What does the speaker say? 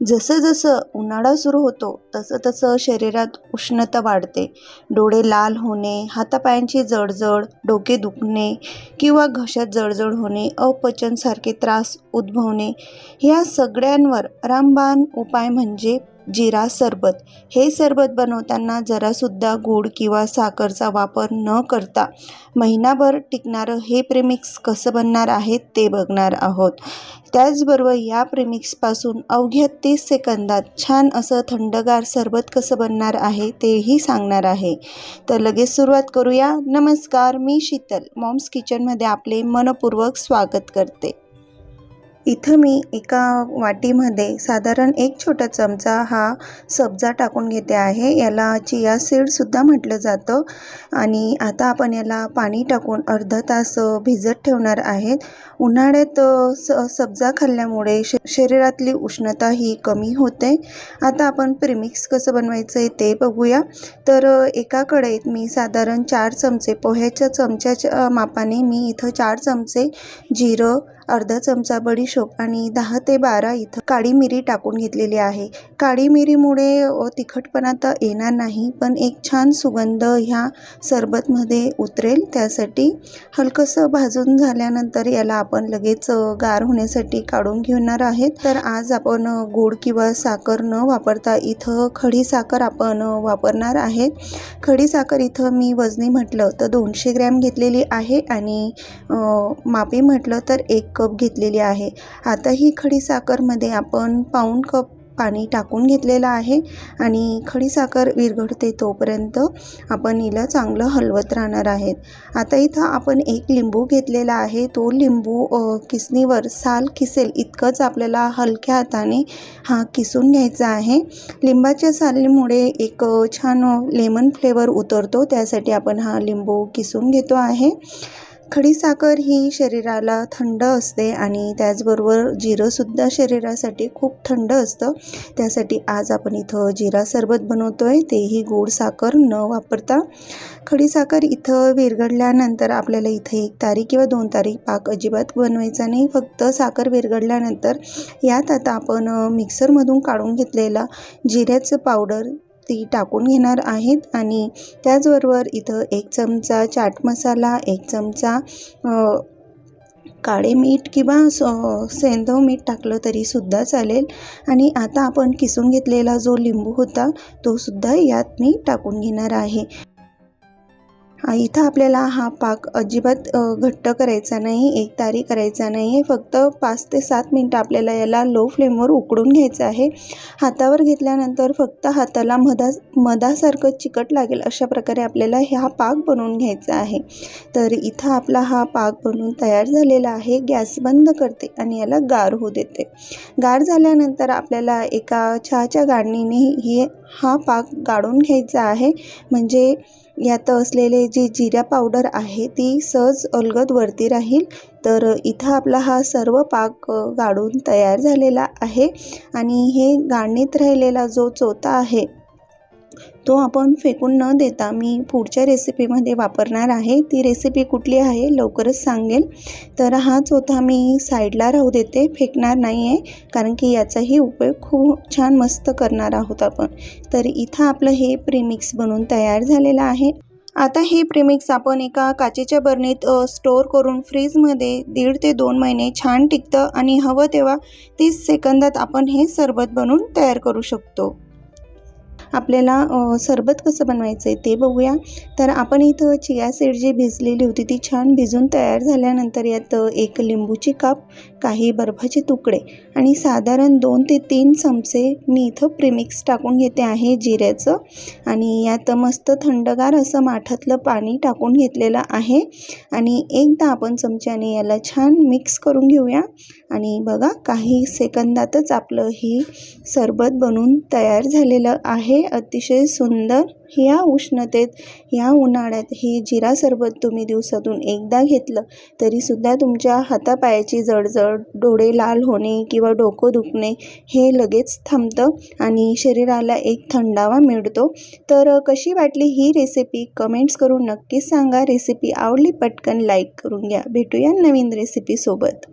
जसं जसं उन्हाळा सुरू होतो तसं तसं शरीरात उष्णता वाढते. डोळे लाल होणे हातापायांची जळजळ डोके दुखणे किंवा घशात जळजळ होणे अपचनसारखे त्रास उद्भवणे ह्या सगळ्यांवर रामबाण उपाय म्हणजे जिरा सरबत. हे सरबत बनवताना जरासुद्धा गूळ किंवा साखरचा वापर न करता महिनाभर टिकणारं हे प्रेमिक्स कसं बनणार आहे ते बघणार आहोत. त्याचबरोबर या प्रेमिक्सपासून अवघ्या तीस सेकंदात छान असं थंडगार सरबत कसं बनणार आहे तेही सांगणार आहे. तर लगेच सुरुवात करूया. नमस्कार मी शीतल. मॉम्स किचनमध्ये आपले मनपूर्वक स्वागत करते. इथं मी एका वाटीमध्ये साधारण एक छोटा चमचा हा सब्जा टाकून घेते आहे. याला चिया सीडसुद्धा म्हटलं जातं. आणि आता आपण याला पाणी टाकून अर्धा तास भिजत ठेवणार आहेत. उन्हाळ्यात स सब्जा खाल्ल्यामुळे श शरीरातली उष्णता ही कमी होते. आता आपण प्रिमिक्स कसं बनवायचं आहे ते बघूया. तर एका कढईत मी साधारण चार चमचे पोह्याच्या चमच्याच्या मापाने मी इथं चार चमचे जिरं अर्धा चमचा बडीशोप आणि दहा ते बारा इथं काळी मिरी टाकून घेतलेली आहे. काळी मिरीमुळे तिखटपणा तर येणार नाही पण एक छान सुगंध ह्या सरबतमध्ये उतरेल. त्यासाठी हलकंसं भाजून झाल्यानंतर याला आपण लगेच गार होण्यासाठी काढून घेणार आहेत. तर आज आपण गोड किंवा साखर न वापरता इथं खडी साखर आपण वापरणार आहेत. खडी साखर इथं मी वजनी म्हटलं तर दोनशे ग्रॅम घेतलेली आहे आणि मापी म्हटलं तर एक कप घेतलेली आहे. आता ही खडीसाखरमध्ये आपण पाऊण कप पाणी टाकून घेतलेलं आहे आणि खडीसाखर विरघळते तोपर्यंत आपण हिला चांगलं हलवत राहणार आहेत. आता इथं आपण एक लिंबू घेतलेला आहे. तो लिंबू किसणीवर साल किसेल इतकंच आपल्याला हलक्या हाताने हा किसून घ्यायचा आहे. लिंबाच्या सालीमुळे एक छान लेमन फ्लेवर उतरतो. त्यासाठी आपण हा लिंबू किसून घेतो आहे. खडीसाखर ही शरीराला थंड असते आणि त्याचबरोबर जिरंसुद्धा शरीरासाठी खूप थंड असतं. त्यासाठी आज आपण इथं जिरा सरबत बनवतो आहे तेही गोड साखर न वापरता. खडीसाखर इथं विरघडल्यानंतर आपल्याला इथे एक तारीख किंवा दोन तारीख पाक अजिबात बनवायचा नाही. फक्त साखर विरघडल्यानंतर यात आता आपण मिक्सरमधून काढून घेतलेला जिऱ्याचं पावडर ती टाकून घेणार आहेत आणि त्याचबरोबर इथं एक चमचा चाट मसाला एक चमचा काळे मीठ किंवा सेंधव मीठ टाकलं तरीसुद्धा चालेल. आणि आता आपण किसून घेतलेला जो लिंबू होता तो सुद्धा यात मी टाकून घेणार आहे. इथं आपल्याला हा पाक अजिबात घट्ट करायचा नाही एक तारी करायचा नाही. आहे फक्त पाच ते सात मिनटं आपल्याला याला लो फ्लेमवर उकडून घ्यायचं आहे. हातावर घेतल्यानंतर फक्त हाताला मधा मधासारखं चिकट लागेल अशा प्रकारे आपल्याला हा पाक बनवून घ्यायचा आहे. तर इथं आपला हा पाक बनवून तयार झालेला आहे. गॅस बंद करते आणि याला गार होऊ देते. गार झाल्यानंतर आपल्याला एका चहाच्या गाडणीने हे हा पाक गाळून घ्यायचा आहे. म्हणजे यात असलेले जे जिरा पावडर आहे ती सहज अलगद वरती राहील. तर इथं आपला हा सर्व पाक गाळून तयार झालेला आहे. आणि हे गाळणीत राहिलेला जो चोथा आहे तो आपण फेकून न देता मी पुढच्या रेसिपीमध्ये वापरणार आहे. ती रेसिपी कुठली आहे लवकरच सांगेल. तर हा चोथा मी साईडला राहू देते. फेकणार नाही आहे कारण की याचाही उपयोग खूप छान मस्त करणार आहोत आपण. तर इथं आपलं हे प्रीमिक्स बनून तयार झालेलं आहे. आता हे प्रेमिक्स आपण एका काचेच्या बरणीत स्टोअर करून फ्रीजमध्ये दीड ते दोन महिने छान टिकतं आणि हवं तेव्हा तीस सेकंदात आपण हे सरबत बनवून तयार करू शकतो. आपल्याला सरबत कसं बनवायचं आहे ते बघूया. तर आपण इथं चिया सीड जी भिजलेली होती ती छान भिजून तयार झाल्यानंतर यात एक लिंबूची काप काही बर्फाचे तुकडे आणि साधारण दोन ते तीन चमचे मी इथं प्रिमिक्स टाकून घेते आहे जिऱ्याचं. आणि यात मस्त थंडगार असं माठातलं पाणी टाकून घेतलेलं आहे. आणि एकदा आपण चमच्याने याला छान मिक्स करून घेऊया. आणि बघा काही सेकंदातच आपलं ही सरबत बनून तयार झालेलं आहे. आहे अतिशय सुंदर ह्या उष्णतेत ह्या उन्हाळ्यात हे जिरा सरबत तुम्ही दिवसातून एकदा घेतलं तरीसुद्धा तुमच्या हातापायाची जळजळ डोळे लाल होणे किंवा डोकं दुखणे हे लगेच थांबतं आणि शरीराला एक थंडावा मिळतो. तर कशी वाटली ही रेसिपी कमेंट्स करून नक्कीच सांगा. रेसिपी आवडली पटकन लाईक करून घ्या. भेटूया नवीन रेसिपीसोबत